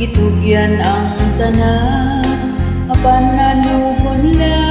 Itugyan ang tanan Mapananugon lang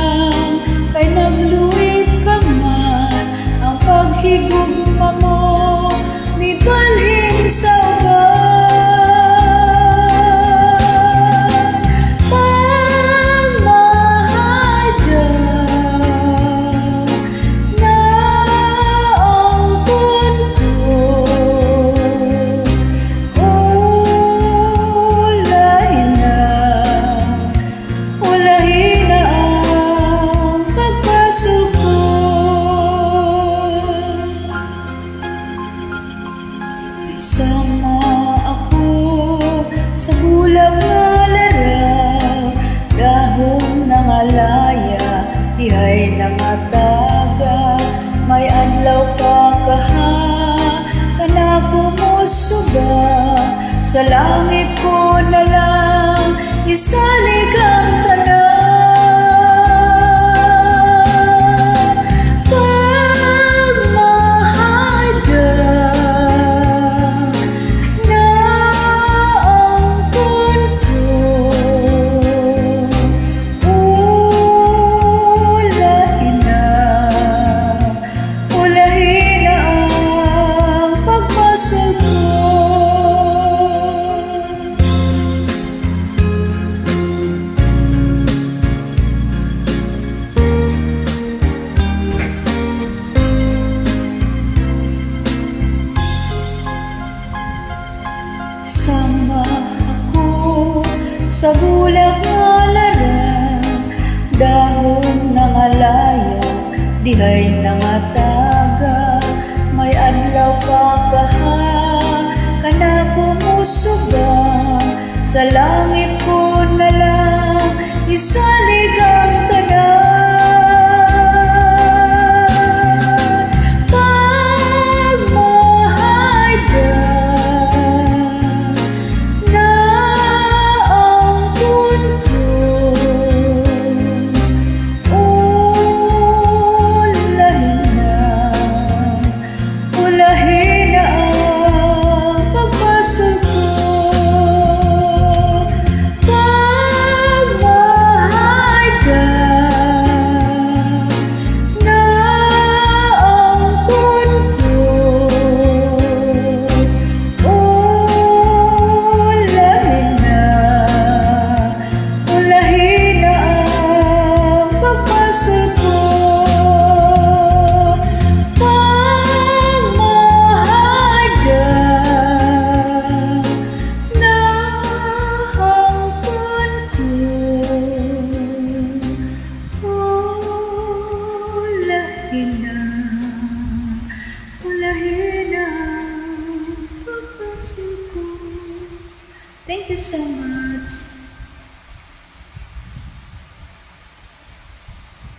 larang Dahon ng alaya, dihay na mataga May adlaw pa kaha, kanako mo suga Sa langit ko sa bulak nga larang Dahon ng alaya, dihay na nga taga. May adlaw pa kaha, kanako mo suga Sa langit ko na lang, isalig Ulahin na, ulahin na ang pagpasok ko Thank you so much.